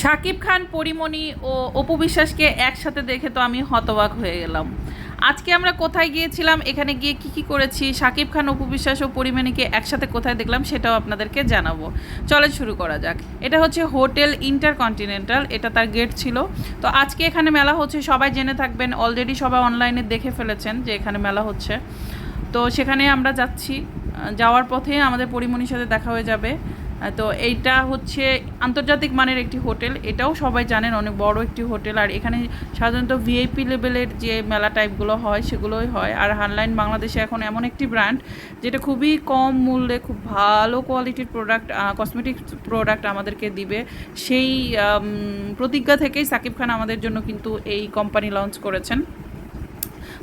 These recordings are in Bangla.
শাকিব খান, পরিমণি ও অপু বিশ্বাসকে একসাথে দেখে তো আমি হতবাক হয়ে গেলাম। আজকে আমরা কোথায় গিয়েছিলাম, এখানে গিয়ে কি কি করেছি, শাকিব খান, অপু বিশ্বাস ও পরিমণিকে একসাথে কোথায় দেখলাম সেটাও আপনাদেরকে জানাব। চলে শুরু করা যাক। এটা হচ্ছে হোটেল ইন্টারকন্টিনেন্টাল, এটা তার গেট ছিল। তো আজকে এখানে মেলা হচ্ছে, সবাই জেনে থাকবেন অলরেডি সবাই অনলাইনে দেখে ফেলেছেন যে এখানে মেলা হচ্ছে। তো সেখানে আমরা যাচ্ছি যাওয়ার পথে আমাদের পরিমণির সাথে দেখা হয়ে যাবে। তো এইটা হচ্ছে আন্তর্জাতিক মানের একটি হোটেল। এটাও সবাই জানেন অনেক বড় একটি হোটেল। আর এখানে সাধারণত ভিআইপি লেভেলের যে মেলা টাইপগুলো হয়, সেগুলোই হয়। আর হানলাইন বাংলাদেশে এখন এমন একটি ব্র্যান্ড যেটা খুবই কম মূল্যে খুব ভালো কোয়ালিটির প্রোডাক্ট কসমেটিক প্রোডাক্ট আমাদেরকে দিবে। সেই প্রতিজ্ঞা থেকেই সাকিব খান আমাদের জন্য কিন্তু এই কোম্পানি লঞ্চ করেছেন।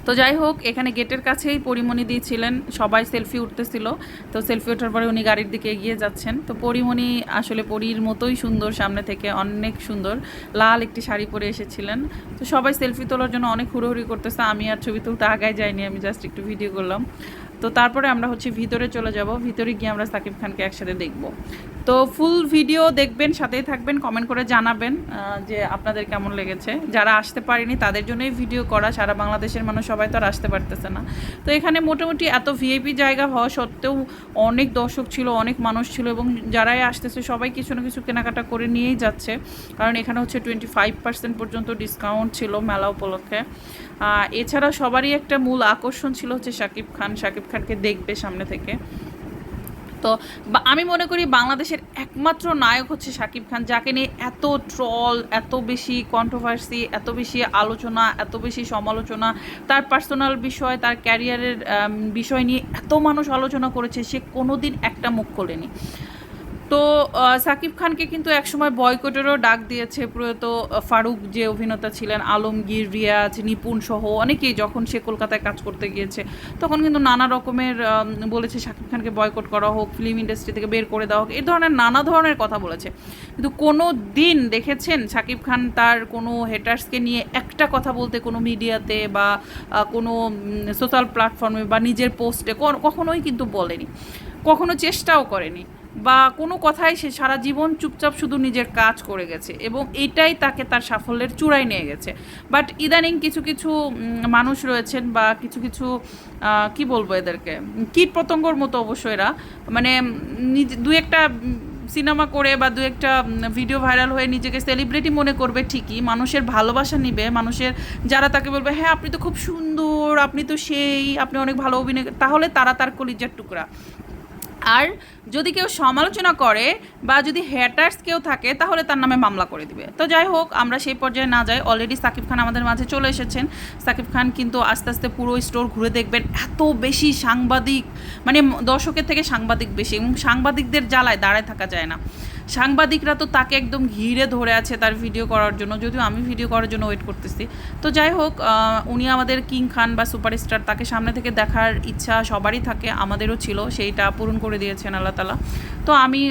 তো যাই হোক, এখানে গেটের কাছেই পরিমণি দিয়েছিলেন সবাই সেলফি উঠতেছিল। তো সেলফি ওঠার পরে উনি গাড়ির দিকে এগিয়ে যাচ্ছেন। তো পরিমণি আসলে পরীর মতোই সুন্দর সামনে থেকে, অনেক সুন্দর। লাল একটি শাড়ি পরে এসেছিলেন। তো সবাই সেলফি তোলার জন্য অনেক হুড়োহুড়ি করতেছে। আমি আর ছবি তুলতে আগায় যাইনি, আমি জাস্ট একটু ভিডিও করলাম। তো তারপরে আমরা হচ্ছে ভিতরে চলে যাব। ভিতরে গিয়ে আমরা সাকিব খানকে একসাথে দেখব। তো ফুল ভিডিও দেখবেন, সাথেই থাকবেন কমেন্ট করে জানাবেন যে আপনাদের কেমন লেগেছে। যারা আসতে পারেনি, তাদের জন্যই ভিডিও করা, সারা বাংলাদেশের মানুষ সবাই তো আর আসতে পারতেছে না। তো এখানে মোটামুটি এত ভিআইপি জায়গা হওয়া সত্ত্বেও অনেক দর্শক ছিল, অনেক মানুষ ছিল এবং যারাই আসতেছে, সবাই কিছু না কিছু কেনাকাটা করে নিয়েই যাচ্ছে। কারণ এখানে হচ্ছে টোয়েন্টি ফাইভ পার্সেন্ট পর্যন্ত ডিসকাউন্ট ছিল মেলা উপলক্ষে। এছাড়া সবারই একটা মূল আকর্ষণ ছিল হচ্ছে শাকিব খান। শাকিব খানকে দেখবে সামনে থেকে। তো আমি মনে করি বাংলাদেশের একমাত্র নায়ক হচ্ছে শাকিব খান, যাকে নিয়ে এত ট্রল, এত বেশি কন্ট্রোভার্সি এত বেশি আলোচনা, এত বেশি সমালোচনা, তার পার্সোনাল বিষয়, তার ক্যারিয়ারের বিষয় নিয়ে এত মানুষ আলোচনা করেছে, সে কোনোদিন একটা মুখ খোলেনি। তো সাকিব খানকে কিন্তু একসময় বয়কটেরও ডাক দিয়েছে প্রয়ত ফারুক যে অভিনেতা ছিলেন, আলমগীর, রিয়াজ, নিপুণ সহ অনেকেই যখন সে কলকাতায় কাজ করতে গিয়েছে, তখন কিন্তু নানা রকমের বলেছে সাকিব খানকে বয়কট করা হোক, ফিল্ম ইন্ডাস্ট্রি থেকে বের করে দেওয়া হোক, এই ধরনের নানা ধরনের কথা বলেছে। কিন্তু কোনো দিন দেখেছেন সাকিব খান তার কোনো হেটার্সকে নিয়ে একটা কথা বলতে কোনো মিডিয়াতে বা কোনো সোশ্যাল প্ল্যাটফর্মে বা নিজের পোস্টে কখনোই কিন্তু বলেনি। কখনো চেষ্টাও করেনি। বা কোনো কথাই সে সারা জীবন চুপচাপ শুধু নিজের কাজ করে গেছে এবং এটাই তাকে তার সাফল্যের চূড়ায় নিয়ে গেছে। বাট ইদানিং কিছু কিছু মানুষ রয়েছেন বা কিছু কিছু কি বলব এদেরকে? কীট পতঙ্গর মতো অবশ্য এরা। মানে নিজ, দু একটা সিনেমা করে বা দু একটা ভিডিও ভাইরাল হয়ে নিজেকে সেলিব্রিটি মনে করবে ঠিকই। মানুষের ভালোবাসা নিবে। মানুষের যারা তাকে বলবে হ্যাঁ আপনি তো খুব সুন্দর, আপনি তো সেই, আপনি অনেক ভালো অভিনয় তাহলে তারা তার কলিজার টুকরা। আর যদি কেউ সমালোচনা করে বা যদি হ্যাটার্স কেউ থাকে, তাহলে তার নামে মামলা করে দিবে। তো যাই হোক, আমরা সেই পর্যায়ে না যাই অলরেডি সাকিব খান আমাদের মাঝে চলে এসেছেন। সাকিব খান কিন্তু আস্তে আস্তে পুরো স্টোর ঘুরে দেখবেন, এত বেশি সাংবাদিক মানে দর্শকের থেকে সাংবাদিক বেশি এবং সাংবাদিকদের জ্বালায়, দাঁড়ায় থাকা যায় না। সাংবাদিকরা তো তাকে একদম ঘিরে ধরে আছে তার ভিডিও করার জন্য, যদিও আমি ভিডিও করার জন্য ওয়েট করতেছি। তো যাই হোক উনি আমাদের কিং খান বা সুপারস্টার তাকে সামনে থেকে দেখার ইচ্ছা সবারই থাকে, আমাদেরও ছিল, সেইটা পূরণ করে দিয়েছেন আল্লাহ তালা তো আমি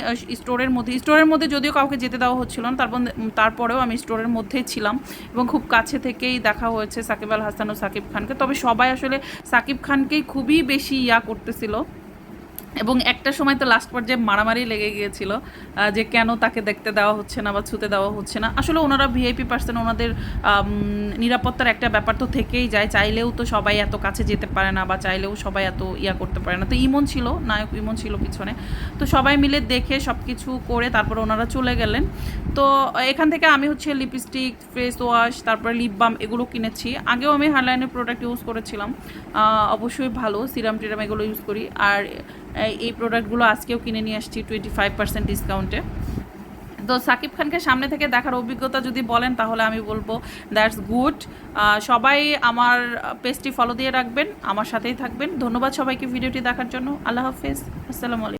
স্টোরের মধ্যে স্টোরের মধ্যে যদিও কাউকে যেতে দেওয়া হচ্ছিল না, তারপর, তারপরেও আমি স্টোরের মধ্যেই ছিলাম এবং খুব কাছে থেকেই দেখা হয়েছে সাকিব আল হাসান ও সাকিব খানকে। তবে সবাই আসলে সাকিব খানকেই খুবই বেশি ইয়া করতেছিল। এবং একটা সময় তো লাস্ট পর্যায়ে মারামারি লেগে গিয়েছিল যে কেন তাকে দেখতে দেওয়া হচ্ছে না বা ছুতে দেওয়া হচ্ছে না। আসলে ওনারা ভিআইপি পার্সন ওনাদের নিরাপত্তার একটা ব্যাপার তো থেকেই যায়। চাইলেও তো সবাই এত কাছে যেতে পারে না বা চাইলেও সবাই এত ইয়া করতে পারে না। তো ইমন ছিল, নায়ক ইমন ছিল পিছনে। তো সবাই মিলে দেখে সব কিছু করে তারপর ওনারা চলে গেলেন। তো এখান থেকে আমি হচ্ছে লিপস্টিক ফেস ওয়াশ তারপরে লিপ বাম এগুলো কিনেছি। আগেও আমি হারলাইনের প্রোডাক্ট ইউজ করেছিলাম। অবশ্যই ভালো সিরাম টিরাম এগুলো ইউজ করি। আর এই প্রোডাক্টগুলো আজকেও কিনে নিয়ে আসছি টোয়েন্টি ফাইভ পার্সেন্ট ডিসকাউন্টে তো সাকিব খানকে সামনে থেকে দেখার অভিজ্ঞতা যদি বলেন, তাহলে আমি বলব দ্যাটস গুড সবাই আমার পেজটি ফলো দিয়ে রাখবেন, আমার সাথেই থাকবেন। ধন্যবাদ সবাইকে ভিডিওটি দেখার জন্য। আল্লাহ হাফিজ। আসসালামু আলাইকুম।